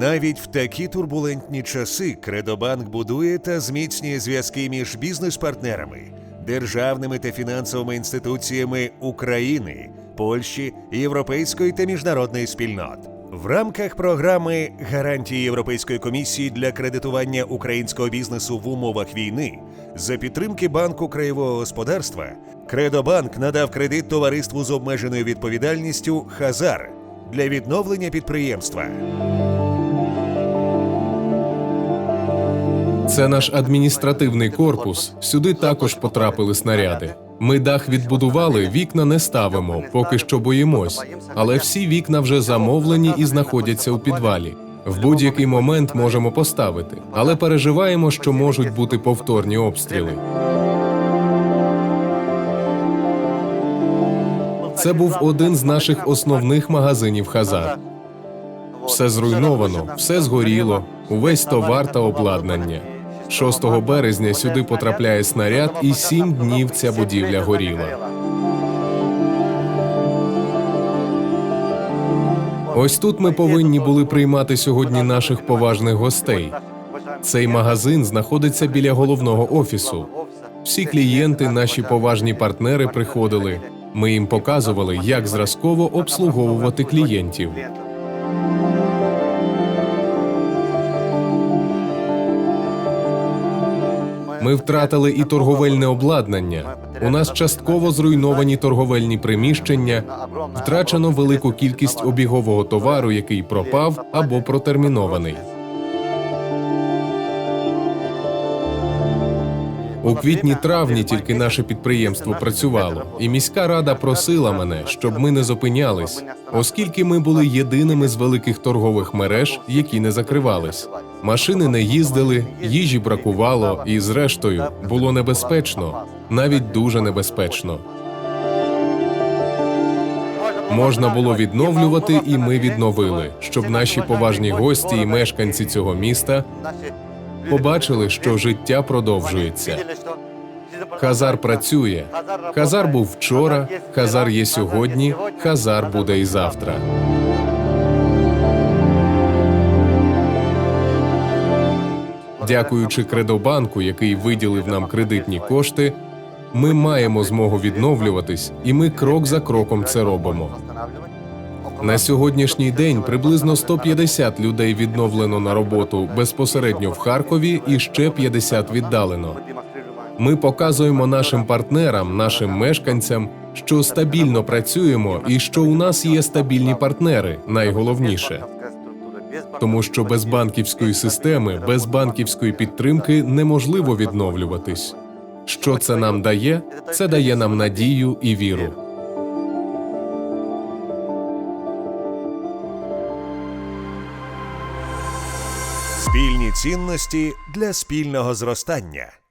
Навіть в такі турбулентні часи Кредобанк будує та зміцнює зв'язки між бізнес-партнерами, державними та фінансовими інституціями України, Польщі, європейської та міжнародної спільнот. В рамках програми гарантії Європейської комісії для кредитування українського бізнесу в умовах війни за підтримки банку краєвого господарства Кредобанк надав кредит товариству з обмеженою відповідальністю Хазар для відновлення підприємства. Це наш адміністративний корпус. Сюди також потрапили снаряди. Ми дах відбудували, вікна не ставимо, поки що боїмось. Але всі вікна вже замовлені і знаходяться у підвалі. В будь-який момент можемо поставити, але переживаємо, що можуть бути повторні обстріли. Це був один з наших основних магазинів Хазар. Все зруйновано, все згоріло, увесь товар та обладнання. 6 березня сюди потрапляє снаряд, і сім днів ця будівля горіла. Ось тут ми повинні були приймати сьогодні наших поважних гостей. Цей магазин знаходиться біля головного офісу. Всі клієнти, наші поважні партнери приходили. Ми їм показували, як зразково обслуговувати клієнтів. Ми втратили і торговельне обладнання. У нас частково зруйновані торговельні приміщення, втрачено велику кількість обігового товару, який пропав або протермінований. У квітні-травні тільки наше підприємство працювало, і міська рада просила мене, щоб ми не зупинялись, оскільки ми були єдиними з великих торгових мереж, які не закривались. Машини не їздили, їжі бракувало, і зрештою було небезпечно, навіть дуже небезпечно. Можна було відновлювати, і ми відновили, щоб наші поважні гості і мешканці цього міста побачили, що життя продовжується. Хазар працює. Хазар був вчора, Хазар є сьогодні, Хазар буде і завтра. Дякуючи Кредобанку, який виділив нам кредитні кошти, ми маємо змогу відновлюватись, і ми крок за кроком це робимо. На сьогоднішній день приблизно 150 людей відновлено на роботу безпосередньо в Харкові і ще 50 віддалено. Ми показуємо нашим партнерам, нашим мешканцям, що стабільно працюємо і що у нас є стабільні партнери. Найголовніше, тому що без банківської системи, без банківської підтримки неможливо відновлюватись. Що це нам дає? Це дає нам надію і віру. Спільні цінності для спільного зростання.